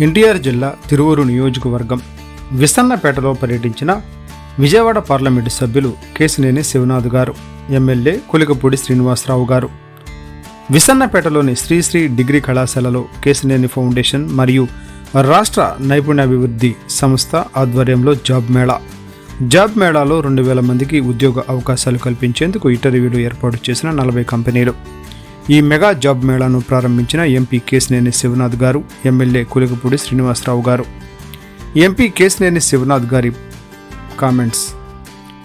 ఎన్టీఆర్ జిల్లా తిరువూరు నియోజకవర్గం విసన్నపేటలో పర్యటించిన విజయవాడ పార్లమెంటు సభ్యులు కేసినేని శివనాథ్ గారు ఎమ్మెల్యే కులికపూడి శ్రీనివాసరావు గారు. విసన్నపేటలోని శ్రీశ్రీ డిగ్రీ కళాశాలలో కేసినేని ఫౌండేషన్ మరియు రాష్ట్ర నైపుణ్యాభివృద్ధి సంస్థ ఆధ్వర్యంలో జాబ్ మేళా. జాబ్ మేళాలో రెండు వేల మందికి ఉద్యోగ అవకాశాలు కల్పించేందుకు ఇంటర్వ్యూలు ఏర్పాటు చేసిన నలభై కంపెనీలు. ఈ మెగా జాబ్ మేళాను ప్రారంభించిన ఎంపీ కేసినేని శివనాథ్ గారు ఎమ్మెల్యే కులికపూడి శ్రీనివాసరావు గారు. ఎంపీ కేసినేని శివనాథ్ గారి కామెంట్స్.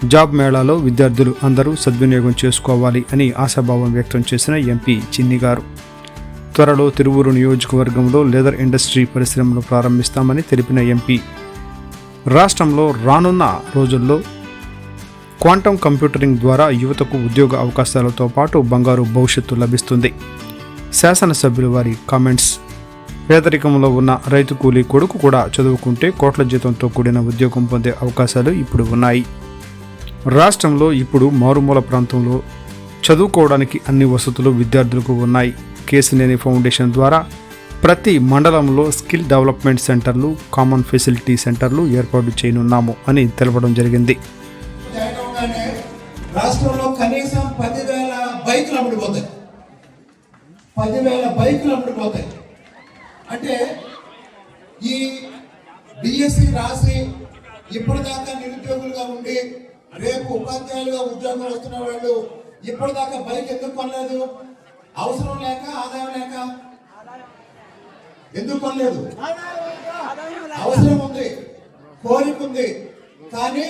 జాబ్ మేళాలో విద్యార్థులు అందరూ సద్వినియోగం చేసుకోవాలి అని ఆశాభావం వ్యక్తం చేసిన ఎంపీ చిన్ని గారు. త్వరలో తిరువూరు నియోజకవర్గంలో లెదర్ ఇండస్ట్రీ పరిశ్రమను ప్రారంభిస్తామని తెలిపిన ఎంపీ. రాష్ట్రంలో రానున్న రోజుల్లో క్వాంటం కంప్యూటరింగ్ ద్వారా యువతకు ఉద్యోగ అవకాశాలతో పాటు బంగారు భవిష్యత్తు లభిస్తుంది. శాసనసభ్యులు వారి కామెంట్స్. పేదరికంలో ఉన్న రైతు కూలీ కొడుకు కూడా చదువుకుంటే కోట్ల జీతంతో కూడిన ఉద్యోగం పొందే అవకాశాలు ఇప్పుడు ఉన్నాయి. రాష్ట్రంలో ఇప్పుడు మారుమూల ప్రాంతంలో చదువుకోవడానికి అన్ని వసతులు విద్యార్థులకు ఉన్నాయి. కేసినేని ఫౌండేషన్ ద్వారా ప్రతి మండలంలో స్కిల్ డెవలప్మెంట్ సెంటర్లు కామన్ ఫెసిలిటీ సెంటర్లు ఏర్పాటు చేయనున్నాము అని తెలపడం జరిగింది. రాష్ట్రంలో కనీసం పదివేల బైకులు అమ్ముడిపోతాయి. పదివేల బైకులు అమ్ముడిపోతాయి. అంటే ఈ డిఎస్సి రాసి ఇప్పటిదాకా నిరుద్యోగులుగా ఉండి రేపు ఉపాధ్యాయులుగా ఉద్యోగం వస్తున్న వాళ్ళు ఇప్పటిదాకా బైక్ ఎందుకు కొనలేదు? అవసరం లేక ఆదాయం లేక? ఎందుకు కొనలేదు? అవసరం ఉంది కోరిక ఉంది కానీ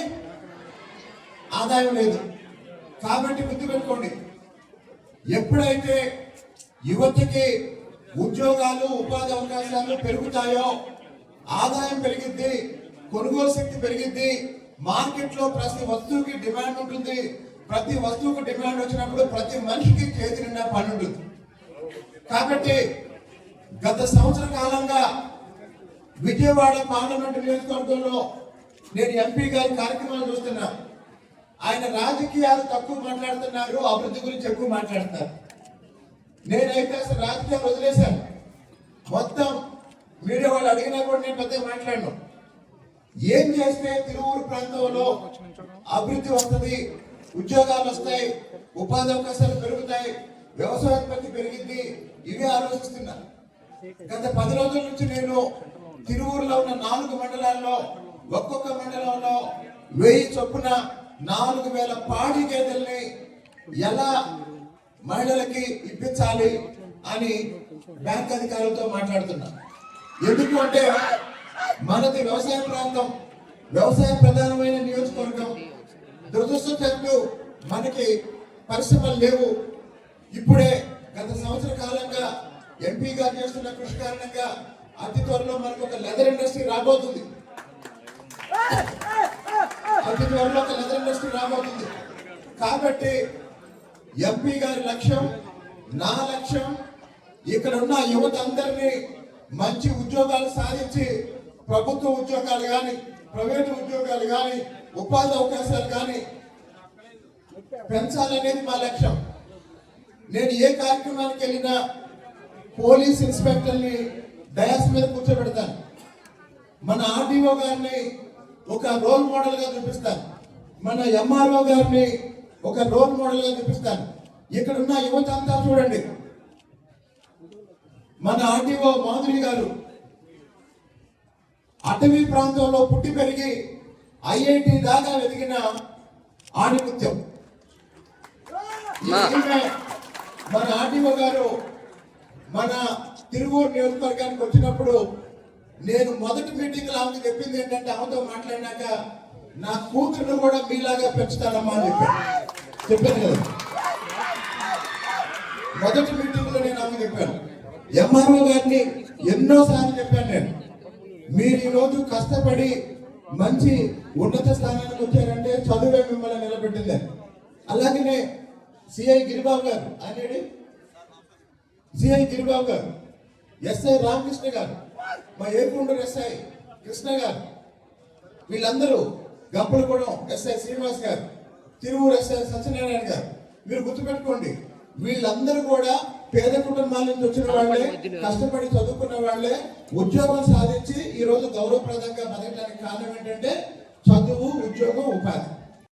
ఆదాయం లేదు. కాబట్టి గుర్తుపెట్టుకోండి ఎప్పుడైతే యువతకి ఉద్యోగాలు ఉపాధి అవకాశాలు పెరుగుతాయో ఆదాయం పెరిగిద్ది కొనుగోలు శక్తి పెరిగిద్ది మార్కెట్లో ప్రతి వస్తువుకి డిమాండ్ ఉంటుంది. ప్రతి వస్తువుకు డిమాండ్ వచ్చినప్పుడు ప్రతి మనిషికి చేతి నిండా పని ఉంటుంది. కాబట్టి గత సంవత్సర కాలంగా విజయవాడ పార్లమెంట్ నియోజకవర్గంలో నేను ఎంపీ గారి కార్యక్రమాలు చూస్తున్నా. ఆయన రాజకీయాలు తక్కువ మాట్లాడుతున్నారు అభివృద్ధి గురించి ఎక్కువ మాట్లాడుతున్నారు. నేనైతే అసలు రాజకీయాలు వదిలేశాను. మొత్తం మీడియా వాళ్ళు అడిగినా కూడా నేను పెద్దగా మాట్లాడను. ఏం చేస్తే తిరువూరు ప్రాంతంలో అభివృద్ధి వస్తుంది ఉద్యోగాలు వస్తాయి ఉపాధి అవకాశాలు పెరుగుతాయి వ్యవసాయోత్పత్తి పెరిగింది ఇవే ఆలోచిస్తున్నా. గత పది రోజుల నుంచి నేను తిరువూరులో ఉన్న నాలుగు మండలాల్లో ఒక్కొక్క మండలంలో వెయ్యి చొప్పున నాలుగు వేల పాడి గేదెల్ని ఎలా మహిళలకి ఇప్పించాలి అని బ్యాంక్ అధికారులతో మాట్లాడుతున్నా. ఎందుకు అంటే మనది వ్యవసాయ ప్రాంతం వ్యవసాయ ప్రధానమైన నియోజకవర్గం. దురదృష్టవశాత్తు మనకి పరిశ్రమలు లేవు. ఇప్పుడే గత సంవత్సర కాలంగా ఎంపీగా చేస్తున్న కృషి కారణంగా అతి త్వరలో మనకు ఒక లెదర్ ఇండస్ట్రీ రాబోతుంది. అతి త్వరలో ఒక లెదర్ ఇండస్ట్రీ రాబోతుంది. కాబట్టి ఎంపీ గారి లక్ష్యం నా లక్ష్యం ఇక్కడ ఉన్న యువత అందరినీ మంచి ఉద్యోగాలు సాధించి ప్రభుత్వ ఉద్యోగాలు కానీ ప్రైవేటు ఉద్యోగాలు కానీ ఉపాధి అవకాశాలు కానీ పెంచాలనేది మా లక్ష్యం. నేను ఏ కార్యక్రమానికి వెళ్ళినా పోలీస్ ఇన్స్పెక్టర్ని డయాస్ మీద కూర్చోబెడతాను. మన ఆర్డీఓ గారిని ఒక రోల్ మోడల్గా చూపిస్తాను మన ఎంఆర్ఓ గారిని ఒక రోల్ మోడల్గా చూపిస్తాను ఇక్కడ ఉన్న యువత అంతా చూడండి. మన ఆర్డీఓ మాధురి గారు అటవీ ప్రాంతంలో పుట్టి పెరిగి ఐఐటి దాకా వెతికిన ఆణిముత్యం ఈమె మన ఆర్డీఓ గారు మన తిరువూరు నియోజకవర్గానికి వచ్చినప్పుడు నేను మొదటి మీటింగ్లో ఆమెకు చెప్పింది ఏంటంటే ఆమెతో మాట్లాడినాక నా కూతురును కూడా మీలాగా పెంచుతానమ్మా అని చెప్పాను. చెప్పాను కదా. మొదటి మీటింగ్లో నేను ఆమె చెప్పాను. ఎంఆర్ఓ గారిని ఎన్నోసార్లు చెప్పాను నేను. మీరు ఈరోజు కష్టపడి మంచి ఉన్నత స్థానానికి వచ్చారంటే చదువే మిమ్మల్ని నిలబెట్టింది. అలాగనే సిఐ గిరిబాబు గారు అనేది సిఐ గిరిబాబు గారు ఎస్ఐ రామకృష్ణ గారు మా ఏకుండూరు ఎస్ఐ కృష్ణ గారు వీళ్ళందరూ గంపలగూడెం ఎస్ఐ శ్రీనివాస్ గారు తిరువూరు ఎస్ఐ సత్యనారాయణ గారు. మీరు గుర్తుపెట్టుకోండి వీళ్ళందరూ కూడా పేద కుటుంబాల నుంచి వచ్చిన వాళ్ళే కష్టపడి చదువుకున్న వాళ్ళే ఉద్యోగం సాధించి ఈ రోజు గౌరవప్రదంగా బతకడానికి కారణం ఏంటంటే చదువు ఉద్యోగం ఉపాధి.